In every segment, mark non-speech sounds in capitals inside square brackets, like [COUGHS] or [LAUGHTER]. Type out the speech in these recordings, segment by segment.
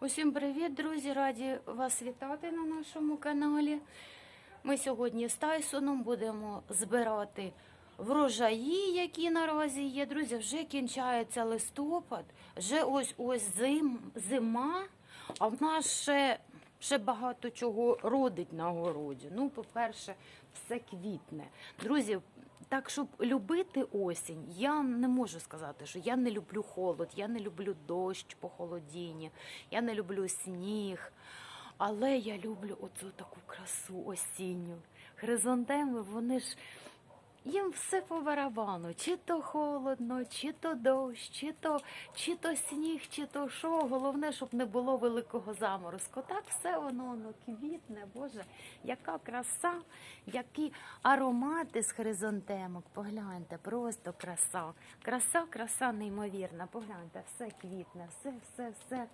Усім привіт, друзі! Раді вас вітати на нашому каналі. Ми сьогодні з Тайсоном будемо збирати врожаї, які наразі є. Друзі, вже кінчається листопад, вже ось ось зим, зима, а в нас ще, ще багато чого родить на городі. Ну, по-перше, все квітне. Друзі, так, щоб любити осінь, я не можу сказати, що я не люблю холод, я не люблю дощ по холодінні, я не люблю сніг. Але я люблю оцю таку красу осінню. Хризантеми, вони ж їм все по барабану. Чи то холодно, чи то дощ, чи то, чи то сніг, чи то що. Головне, щоб не було великого заморозку. Так все воно, воно квітне, Боже, яка краса, які аромати з хризантемок. Погляньте, просто краса. Краса, краса неймовірна. Погляньте, все квітне, все, все, все.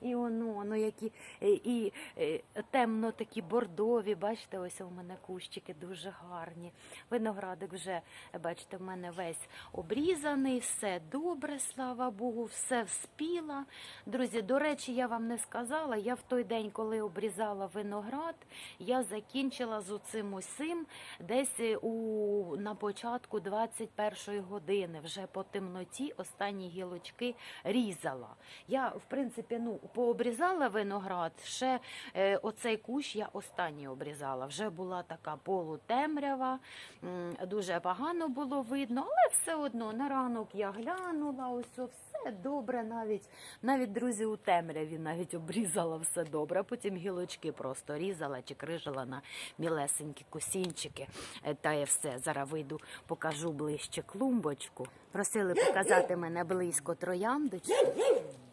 І воно, воно які е, і, е, темно такі бордові. Бачите, ось у мене кущики дуже гарні. Виноградик вже, е, бачите, в мене весь обрізаний, все добре, слава Богу, все вспіла. Друзі, до речі, я вам не сказала. Я в той день, коли обрізала виноград, я закінчила з оцим усім десь у, на початку 21-ї години. Вже по темноті останні гілочки різала. Я, в принципі, ну, пообрізала виноград, ще е, оцей кущ я останній обрізала. Вже була така полутемрява, м, дуже погано було видно, але все одно на ранок я глянула, ось о, все добре, навіть, навіть друзі, у темряві навіть обрізала все добре, потім гілочки просто різала чи крижила на мілесенькі косінчики. Е, Та я все. Зараз вийду, покажу ближче клумбочку. Просили показати мене близько трояндочку.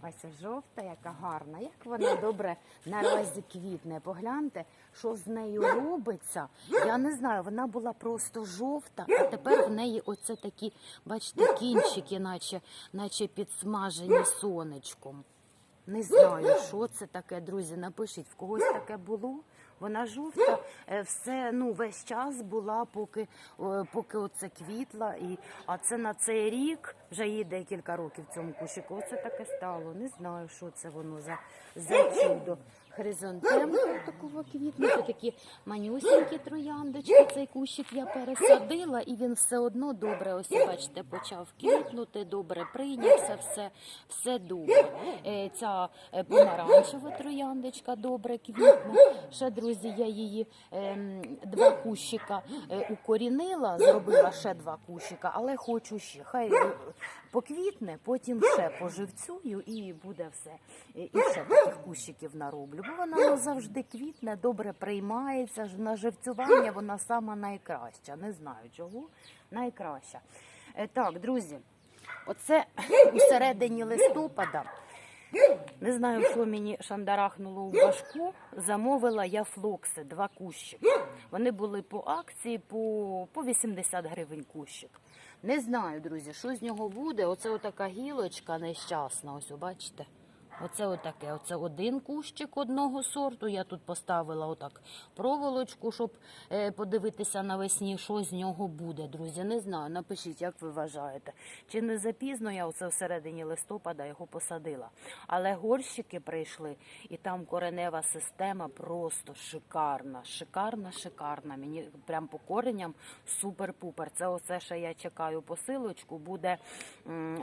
Ось жовта, яка гарна. Як вона добре наразі квітне. Погляньте, що з нею робиться. Я не знаю, вона була просто жовта, а тепер в неї оце такі, бачите, кінчики, наче, наче підсмажені сонечком. Не знаю, що це таке, друзі. Напишіть, в когось таке було. Вона жовта, е, все ну весь час була, поки поки оце квітла. І а це на цей рік вже їй декілька років цьому кущику. Оце таке стало. Не знаю, що це воно за, за чудо. Хризантем такого квітнути, такі манюсінькі трояндочки. Цей кущик я пересадила, і він все одно добре. Ось бачите, почав квітнути, добре прийнявся, все, все добре. Е, Ця е, помаранчева трояндочка добре квітне. Ще друзі, я її ем, два кущика е, укорінила, зробила ще два кущика, але хочу ще. Хай поквітне, потім ще поживцюю і буде все. І ще таких кущиків нароблю. Бо вона завжди квітне, добре приймається. На живцювання вона сама найкраща. Не знаю чого. Найкраща. Е, Так, друзі, оце у середині листопада. Не знаю, що мені шандарахнуло у башку. Замовила я флокси, два кущики. Вони були по акції по, по 80 гривень кущик. Не знаю, друзі, що з нього буде. Оце отака гілочка нещасна. Ось, бачите? Оце отаке. Оце один кущик одного сорту. Я тут поставила отак проволочку, щоб е, подивитися навесні, що з нього буде, друзі. Не знаю. Напишіть, як ви вважаєте. Чи не запізно я оце всередині листопада його посадила. Але горщики прийшли, і там коренева система просто шикарна. Шикарна, шикарна. Мені прям по кореням супер-пупер. Це оце ще я чекаю посилочку. Буде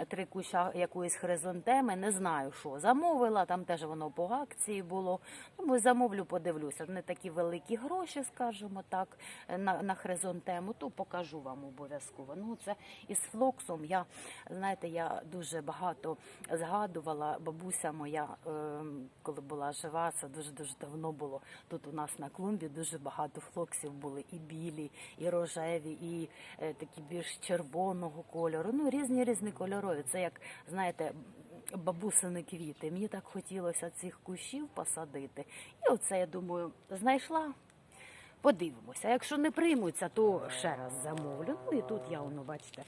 три куща якоїсь хризантеми. Не знаю що. Замовила, там теж воно по акції було. Ну, замовлю, подивлюся. Не такі великі гроші, скажімо так, на, на хризантему, то покажу вам обов'язково. Ну, це із флоксом я, знаєте, я дуже багато згадувала. Бабуся моя, е, коли була жива, це дуже-дуже давно було. Тут у нас на клумбі дуже багато флоксів були і білі, і рожеві, і е, такі більш червоного кольору. Ну, різні різні кольорові. Це як, знаєте, бабусини квіти. Мені так хотілося цих кущів посадити. І оце, я думаю, знайшла. Подивимося. Якщо не приймуться, то ще раз замовлю. Ну і тут я, воно, бачите,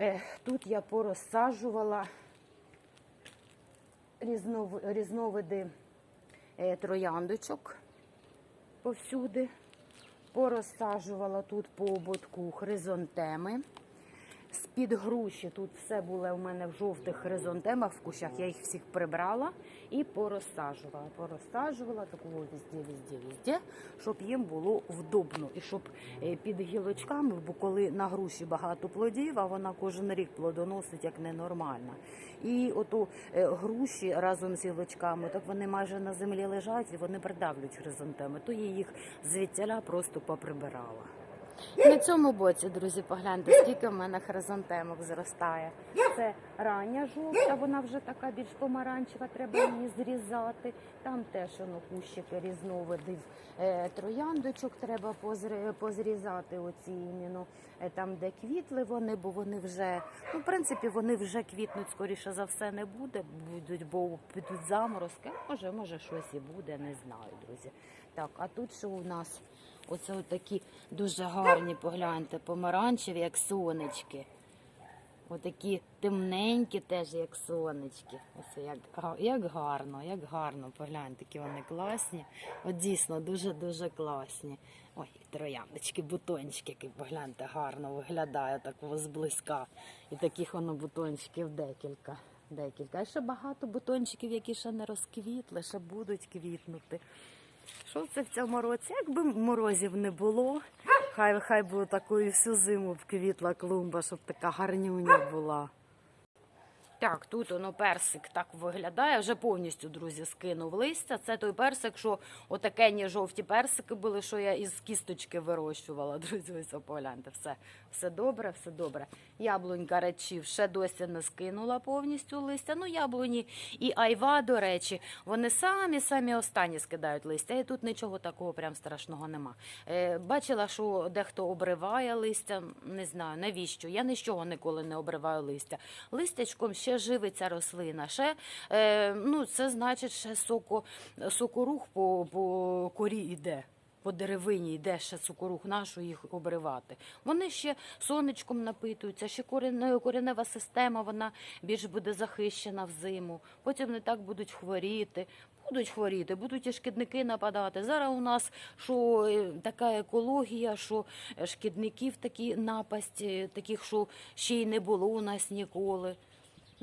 е, тут я порозсаджувала різнов, різновиди е, трояндочок повсюди. Порозсаджувала тут по ободку хризантеми. З-під груші. Тут все було у мене в жовтих хризантемах в кущах. Я їх всіх прибрала і порозсаджувала. Порозсаджувала такого везде, везде, везде, щоб їм було вдобно. І щоб е, під гілочками, бо коли на груші багато плодів, а вона кожен рік плодоносить як ненормальна. І ото е, груші разом з гілочками, так вони майже на землі лежать і вони придавлюють хризантеми. То я їх звідтяля просто поприбирала. На цьому боці, друзі, погляньте, скільки в мене хризантемок зростає. Це рання жовта, вона вже така більш помаранчева, треба її зрізати. Там теж воно кущики різновидів е, трояндочок треба позрізати. Оці іменно е, там, де квітли вони, бо вони вже, ну, в принципі, вони вже квітнуть, скоріше за все, не буде. Будуть, бо підуть заморозки. Може, може, щось і буде, не знаю, друзі. Так, а тут що у нас? Оце такі дуже гарні, погляньте, помаранчеві, як сонечки. Отакі темненькі теж, як сонечки. Ось як, як гарно, як гарно. Погляньте, які вони класні. От дійсно дуже-дуже класні. Ой, трояндочки, бутончики, які погляньте, гарно виглядає такого зблизька. І таких воно бутончиків декілька. Декілька. А ще багато бутончиків, які ще не розквітли, ще будуть квітнути. Що це в цьому році? Якби морозів не було, хай хай було такою всю зиму б квітла клумба, щоб така гарнюня була. Так, тут воно персик так виглядає. Вже повністю, друзі, скинув листя. Це той персик, що отакені жовті персики були, що я із кісточки вирощувала. [LAUGHS] Друзі, ось погляньте, все, все добре, все добре. Яблунька речів ще досі не скинула повністю листя. Ну, яблуні і айва, до речі, вони самі самі останні скидають листя. І тут нічого такого прям страшного нема. Е, бачила, що дехто обриває листя. Не знаю навіщо. Я нічого ніколи не обриваю листя. Листячком ще живиться рослина. Ще е, ну це значить, ще соко, сокорух по, по корі йде. По деревині йде ще цукорух нашу їх обривати. Вони ще сонечком напитуються, ще коріне- коренева система вона більш буде захищена взиму. Потім не так будуть хворіти. Будуть хворіти, будуть і шкідники нападати. Зараз у нас що е, така екологія, що е, шкідників такі напасті, таких, що ще й не було у нас ніколи.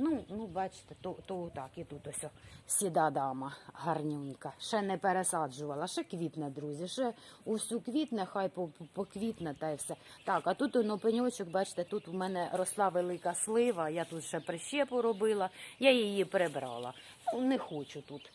Ну, ну, бачите, то, то так, і тут ось сіда дама, гарнюнька. Ще не пересаджувала, ще квітне, друзі. Ще усю квітне, хай по- по- поквітне та й все. Так, а тут воно пеньочок, бачите, тут у мене росла велика слива, я тут ще прищепу робила, я її прибрала. Ну, не хочу тут.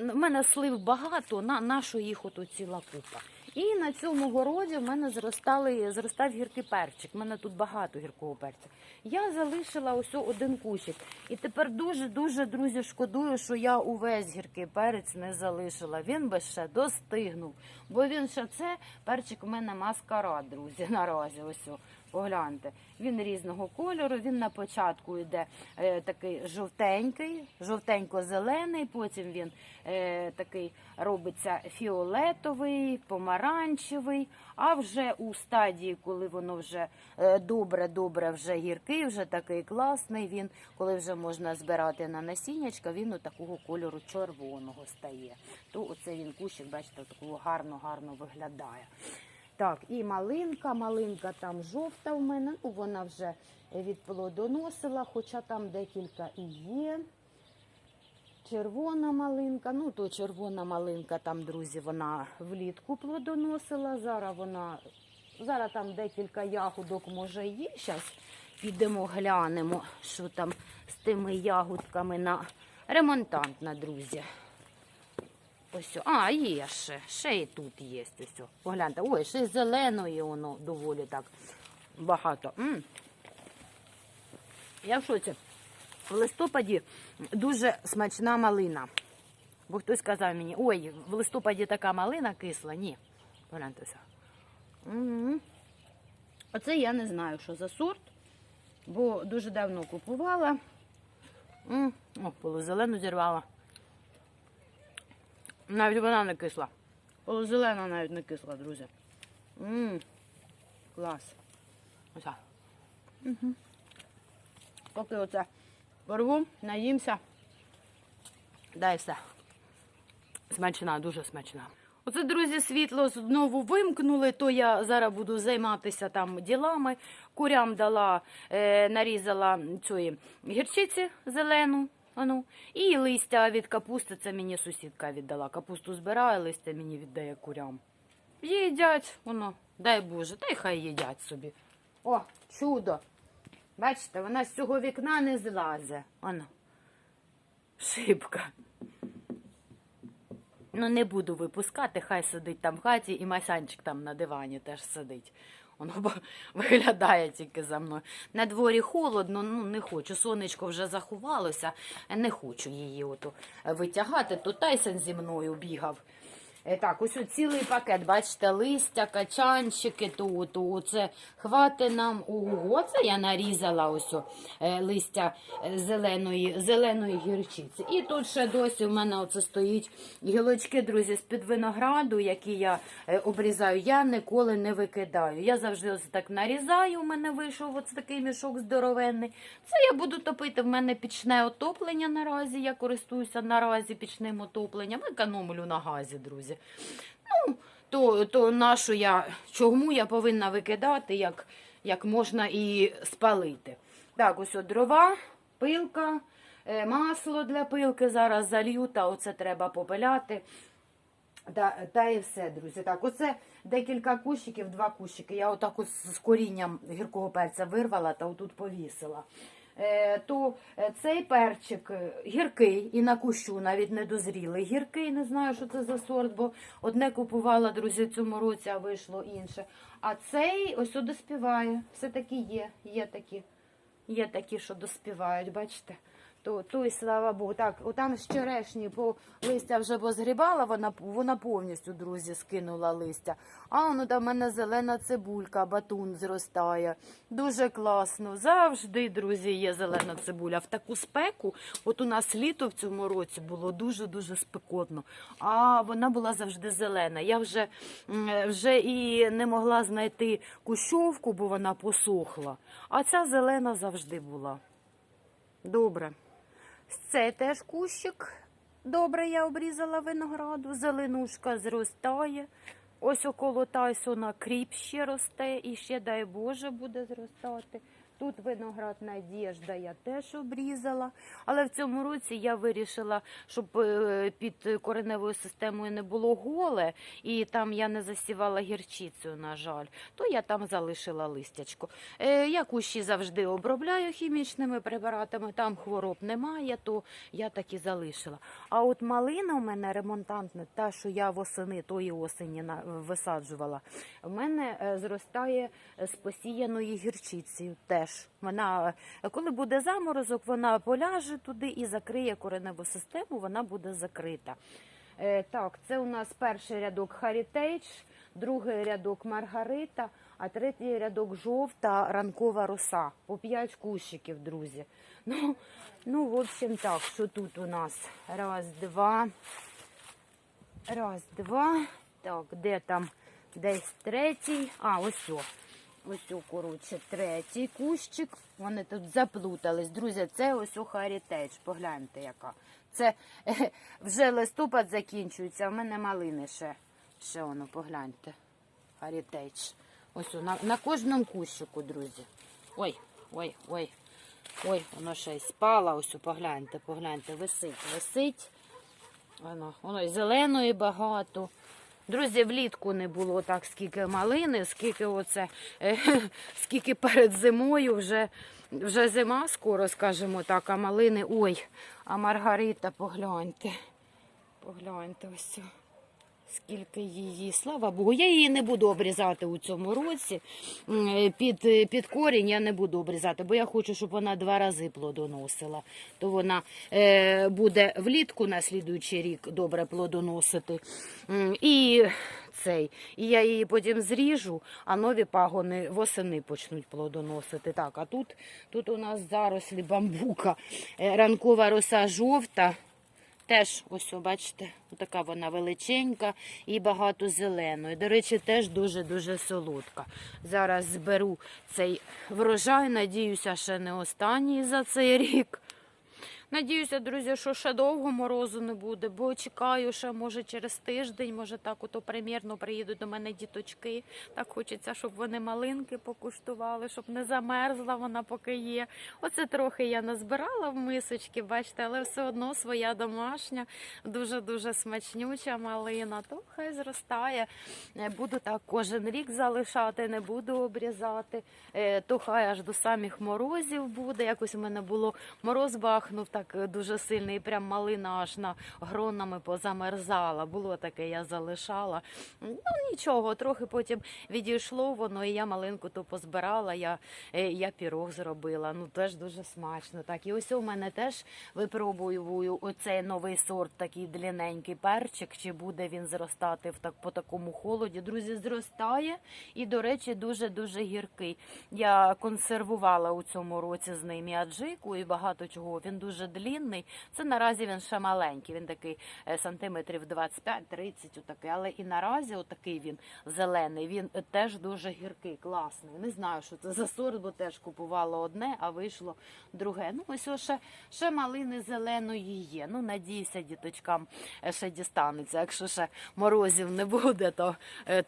У мене слив багато, на, на що їх ото ціла купа. І на цьому городі в мене зростали, зростав гіркий перчик. У мене тут багато гіркого перця. Я залишила ось один кущик. І тепер дуже-дуже, друзі, шкодую, що я увесь гіркий перець не залишила. Він би ще достигнув. Бо він ще це перчик у мене маскарад, друзі, [LAUGHS] наразі. Ось. Погляньте, він різного кольору. Він на початку йде е, такий жовтенький, жовтенько-зелений. Потім він е, такий робиться фіолетовий, помаранчевий. А вже у стадії, коли воно вже е, добре-добре вже гіркий, вже такий класний. Він, коли вже можна збирати на насіннячка, він такого кольору червоного стає. То оце він кущик, бачите, такого гарно-гарно виглядає. Так, і малинка, малинка там жовта в мене, ну вона вже відплодоносила, хоча там декілька і є. Червона малинка, ну то червона малинка там, друзі, вона влітку плодоносила. Зараз вона, зараз там декілька ягодок може є. Зараз підемо глянемо, що там з тими ягодками на ремонтантна, друзі. Ось, а, є ще, ще і тут є. Ось. Погляньте, ой, ще й зеленої воно доволі так багато. м Я в шоці. В листопаді дуже смачна малина. Бо хтось сказав мені, ой, в листопаді така малина кисла. Ні. Погляньте все. Оце я не знаю, що за сорт, бо дуже давно купувала. М, О, полузелену зірвала. Навіть вона не кисла. Полузелена навіть не кисла, друзі. Мм, клас. Оце. Угу. Поки оце порву, наїмся. Дай все. Смачна, дуже смачна. Оце, друзі, світло знову вимкнули, то я зараз буду займатися там ділами. Курям дала, е, нарізала цієї гірчиці зелену. Ану. І листя від капусти, це мені сусідка віддала. Капусту збирає, листя мені віддає курям. Їдять, воно, дай Боже, та й хай їдять собі. О, чудо! Бачите, вона з цього вікна не злазе. Воно. Шибка. Ну, не буду випускати, хай сидить там в хаті, і Масянчик там на дивані теж сидить. Воно [LAUGHS] виглядає тільки за мною. На дворі холодно, ну не хочу. Сонечко вже заховалося, не хочу її ото витягати. То Тайсон зі мною бігав. Е, Так, ось цілий пакет, бачите, листя, качанчики, то, то це хвати нам. Ого, це я нарізала ось е, листя е, зеленої, зеленої гірчиці. І тут ще досі в мене оце стоїть гілочки, друзі, з-під винограду, які я обрізаю. Я ніколи не викидаю. Я завжди ось так нарізаю. У мене вийшов ось такий мішок здоровенний. Це я буду топити. В мене пічне отоплення наразі. Я користуюся наразі пічним отопленням. Економлю на газі, друзі. Ну, то, то нашу я, чому я повинна викидати, як, як можна і спалити. Так, ось от дрова, пилка, е, масло для пилки зараз залью, та оце треба попиляти. Та, та і все, друзі. Так, оце декілька кущиків, два кущики. Я отак от з корінням гіркого перця вирвала та отут повісила. Е, то е, цей перчик е, гіркий і на кущу навіть не дозрілий. Гіркий, не знаю, що це за сорт, бо одне купувала, друзі, цьому році, а вийшло інше. А цей ось доспіває. Все таки є, є такі. Є такі, що доспівають, бачите? То, то і слава Богу. Так, отам з черешні по листя вже позгрібала, вона, вона повністю, друзі, скинула листя. А воно там в мене зелена цибулька, батун зростає. Дуже класно. Завжди, друзі, є зелена цибуля. В таку спеку, от у нас літо в цьому році було дуже-дуже спекотно. А вона була завжди зелена. Я вже, вже і не могла знайти кущовку, бо вона посохла. А ця зелена завжди була. Добре. Це теж кущик. Добре, я обрізала винограду. Зеленушка зростає. Ось около Тайсона кріп ще росте і ще, дай Боже, буде зростати. Тут виноград Надєжда я теж обрізала. Але в цьому році я вирішила, щоб е, під кореневою системою не було голе, і там я не засівала гірчицею, на жаль, то я там залишила листячко. Е, Я кущі завжди обробляю хімічними препаратами, там хвороб немає, то я так і залишила. А от малина у мене ремонтантна, та, що я восени тої осені висаджувала, в мене е, зростає з посіяної гірчицею теж. Вона, е, коли буде заморозок, вона поляже туди і закриє кореневу систему, вона буде закрита. Е, так, це у нас перший рядок Heritage, другий рядок Маргарита, а третій рядок жовта ранкова роса. По п'ять кущиків, друзі. Ну, ну, в общем, так, що тут у нас? Раз, два. Раз, два. Так, де там десь третій? А, ось о. Ось о, коротше, третій кущик. Вони тут заплутались. Друзі, це ось о Heritage. Погляньте, яка. Це е, вже листопад закінчується, в мене малини ще. Ще воно, погляньте. Heritage. Ось о, на, на кожному кущику, друзі. Ой, ой, ой. Ой, воно ще й спало. Ось о, погляньте, погляньте, висить, висить. Воно, воно і зеленої багато. Друзі, влітку не було так, скільки малини, скільки оце, е, [LAUGHS] скільки перед зимою вже, вже зима скоро, скажімо так, а малини. Ой, а Маргарита, погляньте. Погляньте ось. Скільки її, слава Богу. Я її не буду обрізати у цьому році. Під, під корінь я не буду обрізати, бо я хочу, щоб вона два рази плодоносила. То вона е, буде влітку на слідуючий рік добре плодоносити. І цей. І я її потім зріжу, а нові пагони восени почнуть плодоносити. Так, а тут, тут у нас зарослі бамбука. Е, Ранкова роса жовта. Теж, ось, бачите, така вона величенька і багато зеленої. До речі, теж дуже-дуже солодка. Зараз зберу цей врожай, надіюся, ще не останній за цей рік. Надіюся, друзі, що ще довго морозу не буде, бо чекаю, що може через тиждень, може так ото примірно приїдуть до мене діточки. Так хочеться, щоб вони малинки покуштували, щоб не замерзла вона, поки є. Оце трохи я назбирала в мисочки, бачите, але все одно своя домашня, дуже-дуже смачнюча малина. То хай зростає. Е, Буду так кожен рік залишати, не буду обрізати. Е, То хай аж до самих морозів буде. Якось у мене було мороз бахнув так е, дуже сильний, прям малина аж на гронами позамерзала. Було таке, я залишала. Ну нічого, трохи потім відійшло воно, і я малинку то позбирала. Я, е, я пірог зробила. Ну теж дуже смачно. Так, і ось у мене теж випробую оцей новий сорт, такий длинненький перчик. Чи буде він зростати в так по такому холоді? Друзі, зростає і, до речі, дуже дуже гіркий. Я консервувала у цьому році з ним і аджику і багато чого. Він дуже длінний. Це наразі він ще маленький. Він такий е, сантиметрів 25-30, отакий. Але і наразі отакий він зелений. Він е, теж дуже гіркий, класний. Не знаю, що це за сорт, бо теж купувала одне, а вийшло друге. Ну ось ще, ще малини зеленої є. Ну надіюся, діточкам е, ще дістанеться. Якщо ще морозів не буде, то,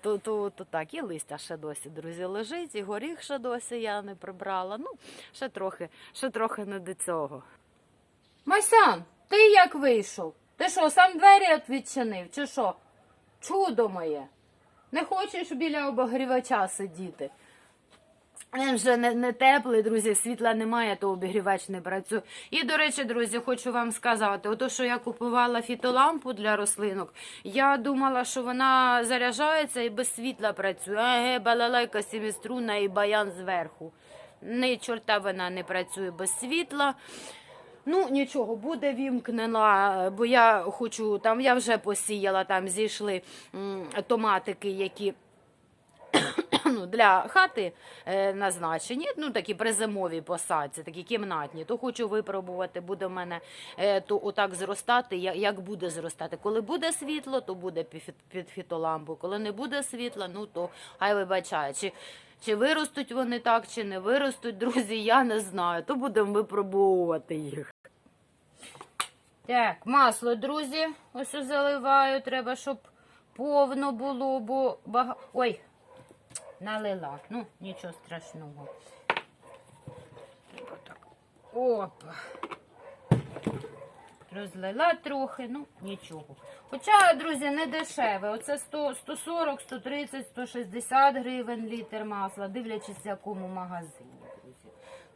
то, то, то так. І листя ще досі, друзі, лежить, і горіх ще досі я не прибрала. Ну, ще трохи, ще трохи не до цього. Масян, ти як вийшов? Ти що, сам двері відчинив, чи що? Чудо моє. Не хочеш біля обогрівача сидіти? Він вже не, не теплий, друзі, світла немає, то обігрівач не працює. І, до речі, друзі, хочу вам сказати, ото, що я купувала фітолампу для рослинок, я думала, що вона заряджається і без світла працює. Еге, балалайка сіміструнна і баян зверху. Ні, чорта вона не працює без світла. Ну, нічого, буде вімкнена, бо я хочу, там я вже посіяла, там зійшли томатики, які [COUGHS] ну, для хати е, назначені, ну такі при зимовій посадці, такі кімнатні, то хочу випробувати, буде в мене е, то отак зростати, я- як буде зростати. Коли буде світло, то буде під, під фітолампу. Коли не буде світла, ну то хай вибачає. Чи, чи виростуть вони так, чи не виростуть, [LAUGHS] друзі, я не знаю. То будемо випробовувати їх. Так, масло, друзі, ось заливаю. Треба, щоб повно було, бо бага... Ой, налила. Ну, нічого страшного. Опа. Розлила трохи, ну нічого. Хоча, друзі, не дешеве. Оце 100, 140, 130, 160 гривень літр масла, дивлячись, в якому магазині, друзі.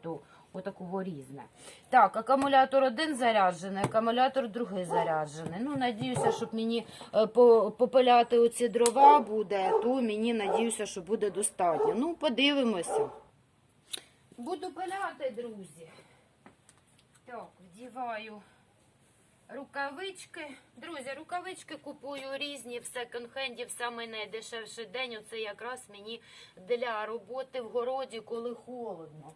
То отакого різне. Так, акумулятор один заряджений, акумулятор другий заряджений. Ну, надіюся, щоб мені е, попиляти оці дрова буде, то мені надіюся, що буде достатньо. Ну, подивимося. Буду пиляти, друзі. Так, вдіваю рукавички. Друзі, рукавички купую різні в секонд-хенді в самий найдешевший день. Оце якраз мені для роботи в городі, коли холодно.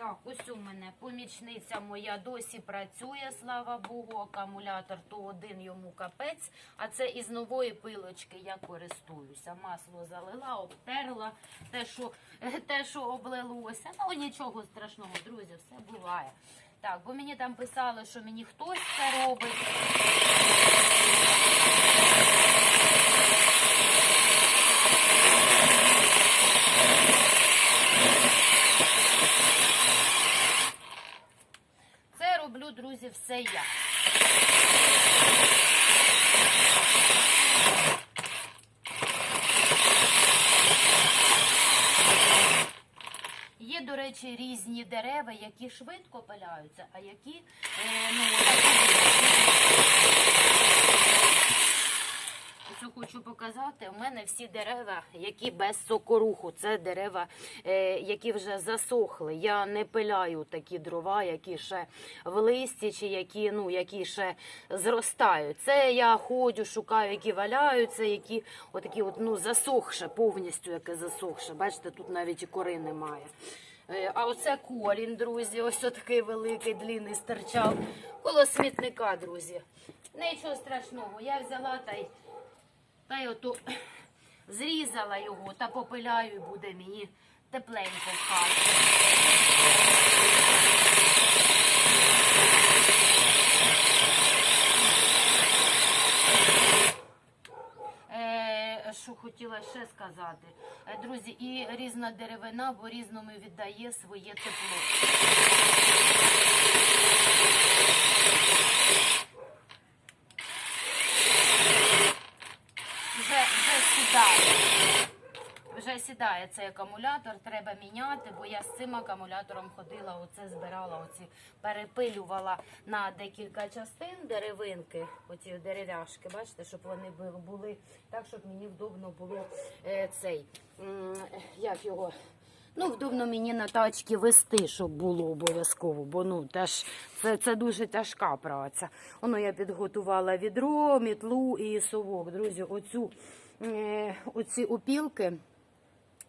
Так, ось у мене помічниця моя досі працює, слава Богу, акумулятор то один йому капець, а це із нової пилочки я користуюся. Масло залила, обтерла те, що, [LAUGHS] те, що облилося. Ну нічого страшного, друзі, все буває. Так, бо мені там писали, що мені хтось це робить. Це роблю, друзі, все я. Є, до речі, різні дерева, які швидко пиляються, а які е, ну, Ось хочу показати, у мене всі дерева, які без сокоруху. Це дерева, е, які вже засохли. Я не пиляю такі дрова, які ще в листі, чи які, ну, які ще зростають. Це я ходжу, шукаю, які валяються, які отакі от, ну, засохше, повністю яке засохше. Бачите, тут навіть і кори немає. Е, А оце корінь, друзі, ось такий великий, длинний стирчав. Коло смітника, друзі. Нічого страшного. Я взяла та й та й ото [COUGHS] зрізала його та попиляю і буде мені тепленько в хаті. Е, що хотіла ще сказати, е, друзі, і різна деревина, бо різному віддає своє тепло. Сідає цей акумулятор, треба міняти, бо я з цим акумулятором ходила, оце збирала, оці перепилювала на декілька частин деревинки, оці дерев'яшки, бачите, щоб вони були так, щоб мені вдобно було е, цей, як його. Ну, вдобно мені на тачки вести, щоб було обов'язково, бо ну теж це, це дуже тяжка праця. Воно я підготувала відро, мітлу і совок. Друзі, оцю, е, оці опілки.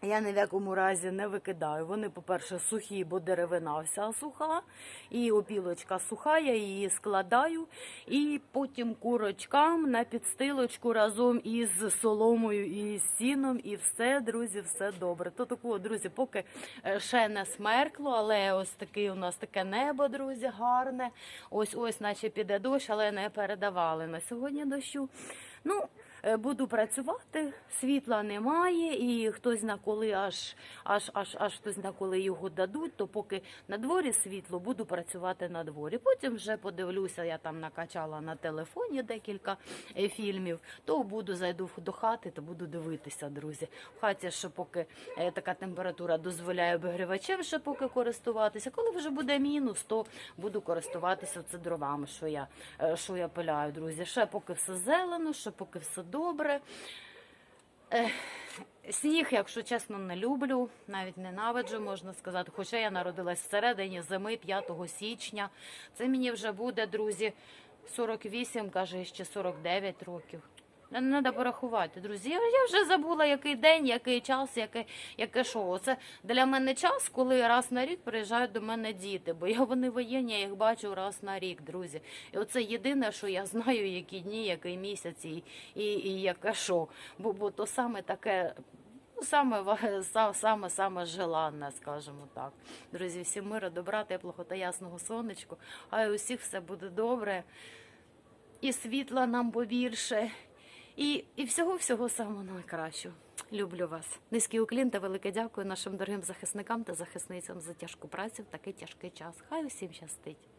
Я ні в якому разі не викидаю. Вони, по-перше, сухі, бо деревина вся суха, і опілочка суха, я її складаю, і потім курочкам на підстилочку разом із соломою і сіном, і все, друзі, все добре. То такого, друзі, поки е, ще не смеркло, але ось таке у нас таке небо, друзі, гарне. Ось ось, наче піде дощ, але не передавали на сьогодні дощу. Ну, буду працювати, світла немає, і хтось на коли аж аж аж аж хтось на коли його дадуть, то поки на дворі світло, буду працювати на дворі. Потім вже подивлюся, я там накачала на телефоні декілька е, фільмів, то буду зайду до хати, то буду дивитися, друзі. В хаті ще поки е, така температура дозволяє обігрівачем ще поки користуватися. Коли вже буде мінус, то буду користуватися це дровами, що я, е, що я пиляю, друзі. Ще поки все зелено, ще поки все добре. Сніг, якщо чесно, не люблю, навіть ненавиджу, можна сказати. Хоча я народилась всередині зими 5 січня. Це мені вже буде, друзі, 48, каже, ще 49 років. Треба порахувати, друзі. Я, вже забула, який день, який час, яке, яке що. Це для мене час, коли раз на рік приїжджають до мене діти, бо я вони воєнні, я їх бачу раз на рік, друзі. І оце єдине, що я знаю, які дні, який місяць і, і, і яке що. Бо, бо то саме таке. Саме саме саме желанне, скажімо так. Друзі, всім миру, добра, теплого та ясного сонечку. А у всіх все буде добре. І світла нам побільше. І, і всього всього самого найкращого. Люблю вас. Низький уклін та велике дякую нашим дорогим захисникам та захисницям за тяжку працю в такий тяжкий час. Хай усім щастить.